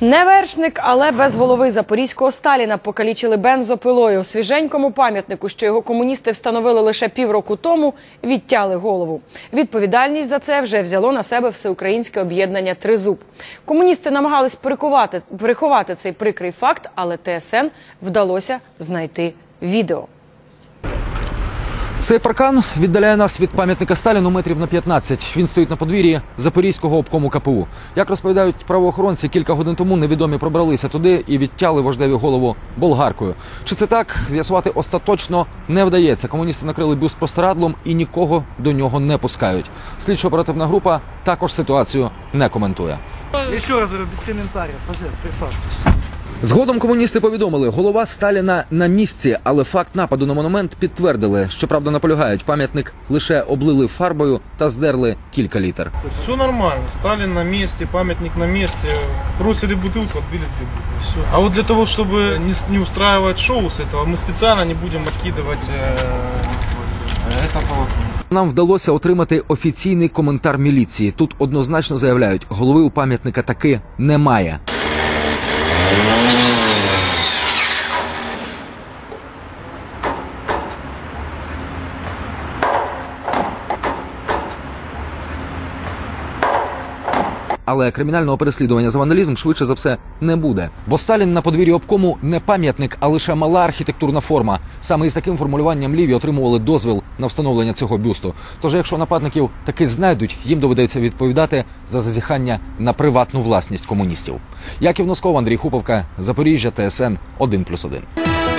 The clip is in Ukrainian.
Не вершник, але без голови запорізького Сталіна покалічили бензопилою. Свіженькому пам'ятнику, що його комуністи встановили лише півроку тому, відтяли голову. Відповідальність за це вже взяло на себе всеукраїнське об'єднання Тризуб. Комуністи намагались приховати, приховати цей прикрий факт, але ТСН вдалося знайти відео. Цей паркан віддаляє нас від пам'ятника Сталіну метрів на 15. Він стоїть на подвір'ї Запорізького обкому КПУ. Як розповідають правоохоронці, кілька годин тому невідомі пробралися туди і відтяли вождеві голову болгаркою. Чи це так з'ясувати остаточно не вдається? Комуністи накрили бюст простирадлом і нікого до нього не пускають. Слідчо-оперативна група також ситуацію не коментує. Еще раз говорю, без комментариев. Пожалуйста, присаживайтесь. Згодом комуністи повідомили, голова Сталіна на місці, але факт нападу на монумент підтвердили. Щоправда, наполягають, пам'ятник лише облили фарбою та здерли кілька літер. Все нормально. Сталин на месте, памятник на месте. Бросили бутылку, отбили две буквы. Все. А вот для того, чтобы не, с- не устраивать шоу с этого, мы специально не будем откидывать э, это полотно. Нам вдалося отримати офіційний коментар міліції. Тут однозначно заявляють, голови у пам'ятника таки немає. Але кримінального переслідування за вандалізм швидше за все не буде. Бо Сталін на подвір'ї обкому не пам'ятник, а лише мала архітектурна форма. Саме із таким формулюванням ліві отримували дозвіл на встановлення цього бюсту. Тож, якщо нападників таки знайдуть, їм доведеться відповідати за зазіхання на приватну власність комуністів. Яків Носков, Андрій Хуповка, Запоріжжя, ТСН 1+,1.